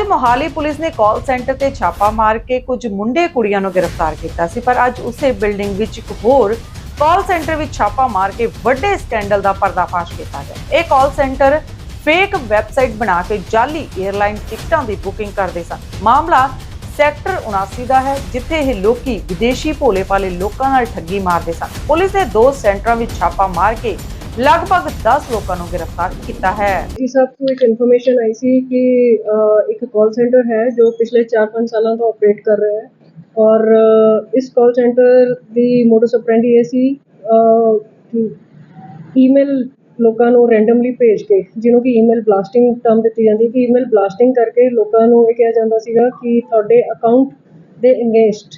ਅੱਜ ਮੋਹਾਲੀ ਪੁਲਿਸ ਨੇ call centre ਤੇ ਛਾਪਾ ਮਾਰ ਕੇ ਕੁਝ ਮੁੰਡੇ ਕੁੜੀਆਂ ਨੂੰ ਗ੍ਰਿਫਤਾਰ ਕੀਤਾ ਸੀ, ਪਰ ਅੱਜ ਉਸੇ ਬਿਲਡਿੰਗ ਵਿੱਚ ਇੱਕ ਹੋਰ ਕਾਲ ਸੈਂਟਰ ਵਿੱਚ ਛਾਪਾ ਮਾਰ ਕੇ ਵੱਡੇ ਸਕੈਂਡਲ ਦਾ ਪਰਦਾਫਾਸ਼ ਕੀਤਾ ਗਿਆ। ਇਹ ਕਾਲ ਸੈਂਟਰ ਫੇਕ ਵੈਬਸਾਈਟ ਬਣਾ ਕੇ ਜਾਲੀ 에ਅਰਲਾਈਨ ਟਿਕਟਾਂ ਦੀ ਬੁਕਿੰਗ ਕਰਦੇ ਸਨ। ਮਾਮਲਾ ਸੈਕਟਰ 79 ਦਾ ਹੈ, ਜਿੱਥੇ ਇਹ ਲੋਕੀ ਵਿਦੇਸ਼ੀ ਭੋਲੇ ਭਾਲੇ ਲੋਕਾਂ ਨਾਲ ਠੱਗੀ ਮਾਰਦੇ ਸਨ। ਪੁਲਿਸ ਨੇ ਦੋ ਸੈਂਟਰਾਂ ਵਿੱਚ ਛਾਪਾ ਮਾਰ ਕੇ ਲਗਭਗ 10 ਲੋਕਾਂ ਨੂੰ ਗ੍ਰਿਫਤਾਰ ਕੀਤਾ ਹੈ। ਜੀ ਸਭ ਤੋਂ ਇੱਕ ਇਨਫੋਰਮੇਸ਼ਨ ਆਈ ਸੀ ਕਿ ਇੱਕ ਕਾਲ ਸੈਂਟਰ ਹੈ ਜੋ ਪਿਛਲੇ 4-5 ਸਾਲਾਂ ਤੋਂ ਆਪਰੇਟ ਕਰ ਰਿਹਾ ਹੈ ਔਰ ਇਸ ਕਾਲ ਸੈਂਟਰ ਦੀ ਮੋਡਸ ਆਪਰੈਂਡੀ ਇਹ ਸੀ ਈਮੇਲ ਲੋਕਾਂ ਨੂੰ ਰੈਂਡਮਲੀ ਭੇਜ ਕੇ, ਜਿਹਨੂੰ ਕਿ ਈਮੇਲ ਬਲਾਸਟਿੰਗ ਟਰਮ ਦਿੱਤੀ ਜਾਂਦੀ ਕਿ ਈਮੇਲ ਬਲਾਸਟਿੰਗ ਕਰਕੇ ਲੋਕਾਂ ਨੂੰ ਇਹ ਕਿਹਾ ਜਾਂਦਾ ਸੀਗਾ ਕਿ ਤੁਹਾਡੇ ਅਕਾਊਂਟ ਦੇ ਅਗੇਂਸਟ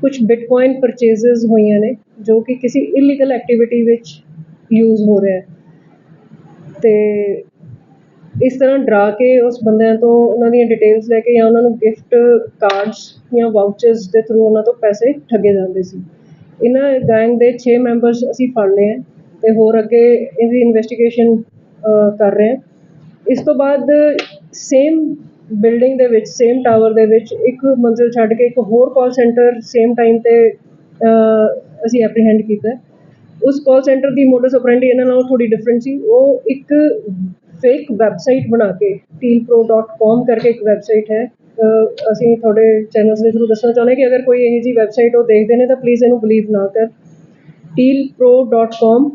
ਕੁਝ ਬਿਟਕੋਇਨ ਪਰਚੇਜ਼ਸ ਹੋਈਆਂ ਨੇ, ਜੋ ਕਿ ਕਿਸੇ ਇਲੀਗਲ ਐਕਟੀਵਿਟੀ ਵਿੱਚ ਯੂਜ਼ ਹੋ ਰਿਹਾ ਅਤੇ ਇਸ ਤਰ੍ਹਾਂ ਡਰਾ ਕੇ ਉਸ ਬੰਦਿਆਂ ਤੋਂ ਉਹਨਾਂ ਦੀਆਂ ਡਿਟੇਲਸ ਲੈ ਕੇ ਜਾਂ ਉਹਨਾਂ ਨੂੰ ਗਿਫਟ ਕਾਰਡਸ ਜਾਂ ਵਾਊਚਰਸ ਦੇ ਥਰੂ ਉਹਨਾਂ ਤੋਂ ਪੈਸੇ ਠੱਗੇ ਜਾਂਦੇ ਸੀ। ਇਹਨਾਂ ਗੈਂਗ ਦੇ ਛੇ ਮੈਂਬਰਸ ਅਸੀਂ ਫੜ ਲਏ ਹੈ ਅਤੇ ਹੋਰ ਅੱਗੇ ਇਹਦੀ ਇਨਵੈਸਟੀਗੇਸ਼ਨ ਕਰ ਰਹੇ ਹਾਂ। ਇਸ ਤੋਂ ਬਾਅਦ ਸੇਮ ਬਿਲਡਿੰਗ ਦੇ ਵਿੱਚ ਸੇਮ ਟਾਵਰ ਦੇ ਵਿੱਚ ਇੱਕ ਮੰਜ਼ਿਲ ਛੱਡ ਕੇ ਇੱਕ ਹੋਰ ਕਾਲ ਸੈਂਟਰ ਸੇਮ ਟਾਈਮ ਤੇ ਅਸੀਂ ਐਪਰੀਹੈਂਡ ਕੀਤਾ ਉਸ ਕਾਲ ਸੈਂਟਰ ਦੀ ਮੋਡਸ ਆਪਰੈਂਡੀ ਇਹਨਾਂ ਨਾਲੋਂ ਥੋੜੀ ਡਿਫਰੈਂਟ ਸੀ। ਉਹ ਇੱਕ ਫੇਕ ਵੈਬਸਾਈਟ ਬਣਾ ਕੇ tealpro.com ਕਰਕੇ ਇੱਕ ਵੈਬਸਾਈਟ ਹੈ। ਅਸੀਂ ਤੁਹਾਡੇ ਚੈਨਲਸ ਦੇ ਥਰੂ ਦੱਸਣਾ ਚਾਹੁੰਦੇ ਕਿ ਅਗਰ ਕੋਈ ਇਹੋ ਜਿਹੀ ਵੈਬਸਾਈਟ ਉਹ ਦੇਖਦੇ ਨੇ ਤਾਂ ਪਲੀਜ਼ ਇਹਨੂੰ ਬਲੀਵ ਨਾ ਕਰ। tealpro.com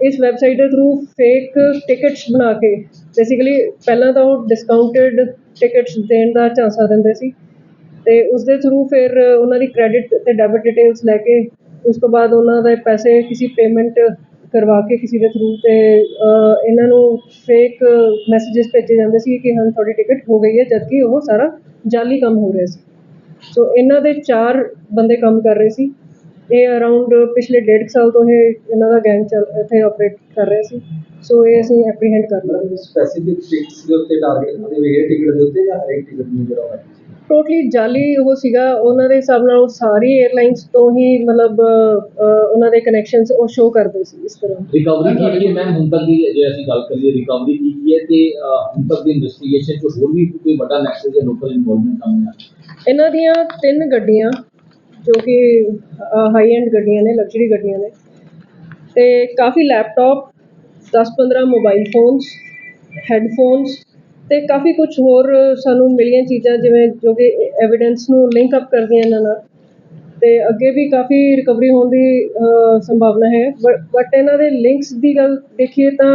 ਇਸ ਵੈਬਸਾਈਟ ਦੇ ਥਰੂ ਫੇਕ ਟਿਕਟਸ ਬਣਾ ਕੇ ਬੇਸਿਕਲੀ ਪਹਿਲਾਂ ਤਾਂ ਉਹ ਡਿਸਕਾਊਂਟਡ ਟਿਕਟਸ ਦੇਣ ਦਾ ਝਾਂਸਾ ਦਿੰਦੇ ਸੀ। ਤੇ ਉਸ ਦੇ ਥਰੂ ਫਿਰ ਉਹਨਾਂ ਦੀ ਕ੍ਰੈਡਿਟ ਤੇ ਡੈਬਿਟ ਡਿਟੇਲਸ ਲੈ ਕੇ ਉਸ ਤੋਂ ਬਾਅਦ ਉਹਨਾਂ ਦੇ ਪੈਸੇ ਕਿਸੇ ਪੇਮੈਂਟ ਕਰਵਾ ਕੇ ਕਿਸੇ ਦੇ ਥਰੂ ਅਤੇ ਇਹਨਾਂ ਨੂੰ ਫੇਕ ਮੈਸੇजेस ਭੇਜੇ ਜਾਂਦੇ ਸੀ ਕਿ ਹਾਂ, ਤੁਹਾਡੀ ਟਿਕਟ ਹੋ ਗਈ ਹੈ, ਜਦਕਿ ਉਹ ਸਾਰਾ ਜਾਲੀ ਕੰਮ ਹੋ ਰਿਹਾ ਸੀ। ਸੋ ਇਹਨਾਂ ਦੇ ਚਾਰ ਬੰਦੇ ਕੰਮ ਕਰ ਰਹੇ ਸੀ। ਇਹ ਅਰਾਊਂਡ ਪਿਛਲੇ ਡੇਢ ਕੁ ਸਾਲ ਤੋਂ ਇਹ ਇਹਨਾਂ ਦਾ ਗੈਂਗ ਚੱਲ, ਇੱਥੇ ਆਪਰੇਟ ਕਰ ਰਿਹਾ ਸੀ। ਸੋ ਇਹ ਅਸੀਂ ਐਪਰੀਹੈਂਡ ਕਰ ਲਿਆ ਸਪੈਸੀਫਿਕ ਟਿਕਟਸ ਦੇ ਉੱਤੇ ਟਾਰਗੇਟ ਕਰਦੇ ਹੋਏ ਟਿਕਟ ਦੇ ਉੱਤੇ ਜਾਂ ਹਰੇਕ ਟਿਕਟ ਨੂੰ ਜਿਹੜਾ ਹੋਇਆ ਟੋਟਲੀ ਜਾਲੀ ਉਹ ਸੀਗਾ। ਉਹਨਾਂ ਦੇ ਹਿਸਾਬ ਨਾਲ ਉਹ ਸਾਰੀ 에ਅਰਲਾਈਨਸ ਤੋਂ ਹੀ ਮਤਲਬ ਉਹਨਾਂ ਦੇ ਕਨੈਕਸ਼ਨਸ ਉਹ ਸ਼ੋ ਕਰਦੇ ਸੀ ਇਸ ਤਰ੍ਹਾਂ। ਰਿਕਵਰੀ ਕੀ ਕੀ ਹੈ ਮੈਮ ਹੁਣ ਤੱਕ ਦੀ ਜੇ ਅਸੀਂ ਗੱਲ ਕਰੀਏ ਰਿਕਵਰੀ ਕੀ ਕੀ ਹੈ ਤੇ ਅਹ, ਹੁਣ ਤੱਕ ਦੀ ਇਨਵੈਸਟੀਗੇਸ਼ਨ ਚ ਹੋਰ ਵੀ ਕੋਈ ਵੱਡਾ ਨੈਕਸਸ ਜਾਂ ਲੋਕਲ ਇਨਵੋਲਵਮੈਂਟ ਸਾਹਮਣੇ ਆਇਆ ਇਹਨਾਂ ਦੀਆਂ ਤਿੰਨ ਗੱਡੀਆਂ ਜੋ ਕਿ ਹਾਈ ਐਂਡ ਗੱਡੀਆਂ ਨੇ ਲਗਜ਼ਰੀ ਗੱਡੀਆਂ ਨੇ। ਤੇ ਕਾਫੀ ਲੈਪਟਾਪ 10-15 ਮੋਬਾਈਲ ਫੋਨਸ ਹੈੱਡਫੋਨਸ ਤੇ ਕਾਫੀ ਕੁਝ ਹੋਰ ਸਾਨੂੰ ਮਿਲੀਆਂ ਚੀਜ਼ਾਂ, ਜਿਵੇਂ ਜੋ ਕਿ ਐਵੀਡੈਂਸ ਨੂੰ ਲਿੰਕ ਅਪ ਕਰਦੀਆਂ ਇਹਨਾਂ ਨਾਲ। ਤੇ ਅੱਗੇ ਵੀ ਕਾਫੀ ਰਿਕਵਰੀ ਹੋਣ ਦੀ ਸੰਭਾਵਨਾ ਹੈ। ਬਟ ਇਹਨਾਂ ਦੇ ਲਿੰਕਸ ਦੀ ਗੱਲ ਦੇਖੀਏ ਤਾਂ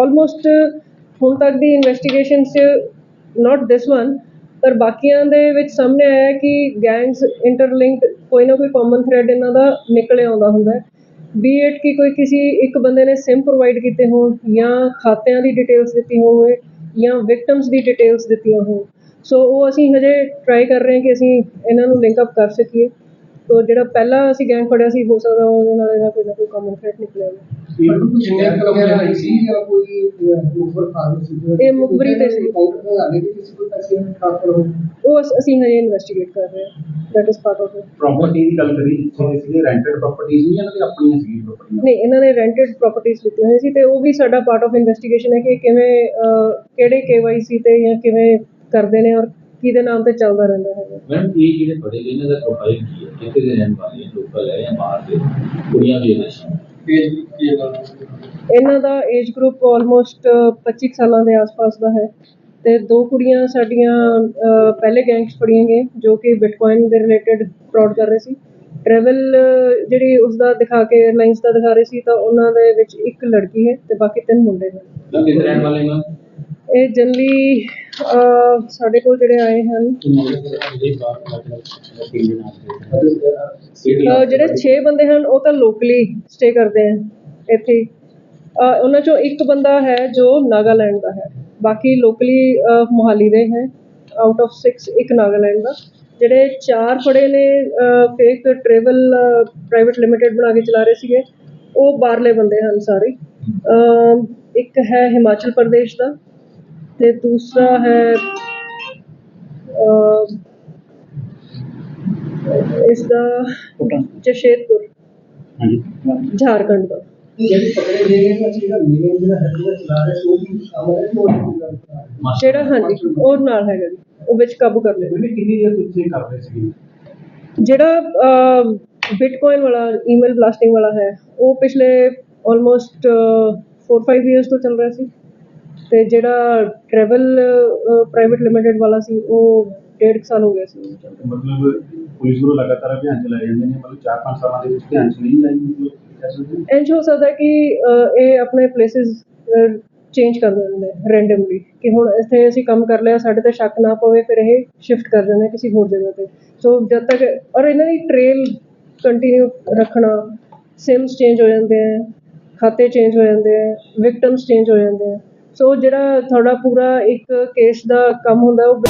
ਆਲਮੋਸਟ ਹੁਣ ਤੱਕ ਦੀ ਇਨਵੈਸਟੀਗੇਸ਼ਨ 'ਚ ਨਾਟ ਦਿਸ ਵਨ ਪਰ ਬਾਕੀਆਂ ਦੇ ਵਿੱਚ ਸਾਹਮਣੇ ਆਇਆ ਕਿ ਗੈਂਗਸ ਇੰਟਰਲਿੰਕਡ ਕੋਈ ਨਾ ਕੋਈ ਕਾਮਨ ਥ੍ਰੈਡ ਇਹਨਾਂ ਦਾ ਨਿਕਲ ਆਉਂਦਾ ਹੁੰਦਾ ਹੈ ਬੀ ਇਟ ਕਿ ਕੋਈ ਕਿਸੇ ਇੱਕ ਬੰਦੇ ਨੇ ਸਿਮ ਪ੍ਰੋਵਾਈਡ ਕੀਤੇ ਹੋਣ ਜਾਂ ਖਾਤਿਆਂ ਦੀ ਡਿਟੇਲਸ ਦਿੱਤੀ ਹੋਵੇ ਜਾਂ ਵਿਕਟਮਸ ਦੀ ਡਿਟੇਲਸ ਦਿੱਤੀਆਂ ਹੋਣ। ਸੋ ਉਹ ਅਸੀਂ ਹਜੇ ਟਰਾਈ ਕਰ ਰਹੇ ਹਾਂ ਕਿ ਅਸੀਂ ਇਹਨਾਂ ਨੂੰ ਲਿੰਕ ਅਪ ਕਰ ਸਕੀਏ। ਤੋ ਜਿਹੜਾ ਪਹਿਲਾ ਅਸੀਂ ਗੈਂਗ ਫੜਿਆ ਸੀ, ਹੋ ਸਕਦਾ ਉਹਦੇ ਨਾਲ ਇਹਦਾ ਕੋਈ ਨਾ ਕੋਈ ਕਾਮਨ ਥ੍ਰੈਡ ਨਿਕਲਿਆ ਹੋਵੇ। ਮੈਨੂੰ ਕੁਝ ਸ਼ਿਕਾਇਤ ਵਗੈਰਾ ਆਈ ਸੀ ਜਾਂ ਕੋਈ ਓਵਰ ਫਾਰਮ ਸੀ? ਇਹ ਮੁਖਬਰੀ ਤੇ ਸੀ। ਕਾਊਂਟਰ ਤੇ ਆਲੇ ਵੀ ਕਿਸੇ ਕੋਈ ਪੈਸੇ ਟ੍ਰਾਂਸਫਰ ਹੋ ਉਹ ਅਸ- ਅਸੀਂ ਹਜੇ ਇਨਵੈਸਟੀਗੇਟ ਕਰ ਰਹੇ ਹਾਂ। That is part of property ਦੀ ਗੱਲ ਕਰੀ ਜਿੱਥੇ ਸੀਗੇ ਰੈਂਟਡ ਪ੍ਰਾਪਰਟੀਆਂ ਸੀ ਜਾਂ ਇਹਨਾਂ ਦੀਆਂ ਆਪਣੀਆਂ ਸੀ ਪ੍ਰਾਪਰਟੀਆਂ ਨਹੀਂ ਇਹਨਾਂ ਨੇ ਰੈਂਟਡ ਪ੍ਰਾਪਰਟੀਆਂ ਲਿੱਤੀਆਂ ਹੋਈਆਂ ਸੀ ਤੇ ਉਹ ਵੀ ਸਾਡਾ ਪਾਰਟ ਆਫ ਇਨਵੈਸਟੀਗੇਸ਼ਨ ਹੈ ਕਿ ਕਿਵੇਂ ਅਹ, ਕਿਹੜੇ KYC ਤੇ ਜਾਂ ਕਿਵੇਂ ਕਰਦੇ ਨੇ ਔਰ ਕਿਹਦੇ ਨਾਮ ਤੇ ਚੱਲਦਾ ਰਹਿੰਦਾ ਹੈ। ਮੈਮ ਇਹ ਜਿਹੜੇ ਫੜੇ ਗਏ ਇਹਨਾਂ ਦਾ ਪ੍ਰੋਫਾਈਲ ਕੀ ਹੈ? ਕਿੱਥੇ ਦੇ ਰਹਿਣ ਵਾਲੇ ਹੈ ਲੋਕਲ ਹੈ ਜਾਂ ਬਾਹਰ ਦੇ? ਕੁੜੀਆਂ ਵੀ ਇਹਦੇ ਕੀ ਗੱਲ ਇਹਨਾਂ ਦਾ? ਏਜ ਗਰੁੱਪ ਆਲਮੋਸਟ 25 ਕੁ ਸਾਲਾਂ ਦੇ ਆਸ-ਪਾਸ ਦਾ ਹੈ ਤੇ ਦੋ ਕੁੜੀਆਂ ਸਾਡੀਆਂ ਅਹ, ਪਹਿਲੇ ਗੈਂਗਸ ਫੜੀਆਂ ਗਈਆਂ ਜੋ ਕਿ ਬਿਟਕੋਇਨ ਦੇ ਰਿਲੇਟਡ ਫਰਾਡ ਕਰ ਰਹੇ ਸੀ। ਟਰੈਵਲ ਜਿਹੜੀ ਉਸ ਦਾ ਦਿਖਾ ਕੇ 에ਅਰਲਾਈਨਸ ਦਾ ਦਿਖਾ ਰਹੇ ਸੀ ਤਾਂ ਉਹਨਾਂ ਦੇ ਵਿੱਚ ਇੱਕ ਲੜਕੀ ਹੈ ਤੇ ਬਾਕੀ ਤਿੰਨ ਮੁੰਡੇ ਨੇ। ਕਿੱਥੇ ਦੇ ਰਹਿਣ ਵਾਲੇ ਮੈਮ ਇਹ ਜਨਰਲੀ ਸਾਡੇ ਕੋਲ ਜਿਹੜੇ ਆਏ ਹਨ। ਅਹ, ਜਿਹੜੇ 6 ਬੰਦੇ ਹਨ, ਉਹ ਤਾਂ ਲੋਕਲੀ ਸਟੇ ਕਰਦੇ ਆ ਇੱਥੇ। ਅਹ, ਉਹਨਾਂ ਚੋਂ ਇੱਕ ਬੰਦਾ ਹੈ ਜੋ ਨਾਗਾਲੈਂਡ ਦਾ ਹੈ। ਬਾਕੀ ਲੋਕਲੀ ਮੋਹਾਲੀ ਦੇ ਹੈ। ਆਊਟ ਆਫ 6 ਇੱਕ ਨਾਗਾਲੈਂਡ ਦਾ। ਜਿਹੜੇ ਚਾਰ ਫੜੇ ਨੇ ਫੇਕ ਟਰੈਵਲ ਪ੍ਰਾਈਵੇਟ ਲਿਮਿਟਿਡ ਬਣਾ ਕੇ ਚਲਾ ਰਹੇ ਸੀਗੇ, ਉਹ ਬਾਹਰਲੇ ਬੰਦੇ ਹਨ ਸਾਰੇ। ਅਹ, ਇੱਕ ਹੈ ਹਿਮਾਚਲ ਪ੍ਰਦੇਸ਼ ਦਾ। ਤੇ ਦੂਸਰਾ ਹੈ ਇਸ ਦਾ ਜਸ਼ੇਦਪੁਰ। ਝਾਰਖੰਡ ਦਾ। ਜਿਹੜੀ ਹਾਂਜੀ ਉਹ ਨਾਲ ਹੈਗਾ ਜੀ। ਉਹ ਵਿੱਚ ਕਾਬੂ ਕਰ ਲਿਆ ਕਿੰਨੀ ਦੇਰ ਤੁਸੀਂ ਕਰ ਰਹੇ ਸੀ ਜਿਹੜਾ ਬਿਟਕੋਇਨ ਵਾਲਾ ਈਮੇਲ ਬਲਾਸਟਿੰਗ ਵਾਲਾ ਹੈ ਉਹ ਪਿਛਲੇ ਆਲਮੋਸਟ 4-5 ਇਅਰਸ ਤੋਂ ਚੱਲ ਰਿਹਾ ਸੀ। ਤੇ ਜਿਹੜਾ ਟਰੈਵਲ ਪ੍ਰਾਈਵੇਟ ਲਿਮਿਟਿਡ ਵਾਲਾ ਸੀ ਉਹ ਡੇਢ ਕੁ ਸਾਲ ਹੋ ਗਿਆ ਸੀ ਉਹਨੂੰ ਚੱਲਦੇ। ਮਤਲਬ ਪੁਲਿਸ ਵੱਲੋਂ ਲਗਾਤਾਰ ਅਭਿਆਨ ਚਲਾਏ ਜਾਂਦੇ ਨੇ ਮਤਲਬ 4-5 ਸਾਲਾਂ ਦੇ ਵਿੱਚ ਧਿਆਨ ਚ ਨਹੀਂ ਆਈ ਮਤਲਬ ਕਹਿ ਸਕਦੇ ਹਾਂ। ਇੰਝ ਹੋ ਸਕਦਾ ਕਿ ਇਹ ਆਪਣੇ ਪਲੇਸਿਸ ਚੇਂਜ ਕਰ ਦਿੰਦੇ ਨੇ ਰੈਂਡਮਲੀ ਕਿ ਹੁਣ ਇੱਥੇ ਅਸੀਂ ਕੰਮ ਕਰ ਲਿਆ ਸਾਡੇ ਤੇ ਸ਼ੱਕ ਨਾ ਪਵੇ ਫਿਰ ਇਹ ਸ਼ਿਫਟ ਕਰ ਦਿੰਦੇ ਕਿਸੇ ਹੋਰ ਜਗ੍ਹਾ ਤੇ ਸੋ ਜਦ ਤੱਕ ਔਰ ਇਹਨਾਂ ਦੀ ਟ੍ਰੇਲ ਕੰਟੀਨਿਊ ਰੱਖਣਾ ਸਿਮਸ ਚੇਂਜ ਹੋ ਜਾਂਦੇ ਆ ਖਾਤੇ ਚੇਂਜ ਹੋ ਜਾਂਦੇ ਆ ਵਿਕਟਮਸ ਚੇਂਜ ਹੋ ਜਾਂਦੇ ਆ ਸੋ ਜਿਹੜਾ ਤੁਹਾਡਾ ਪੂਰਾ ਇੱਕ ਕੇਸ ਦਾ ਕੰਮ ਹੁੰਦਾ ਉਹ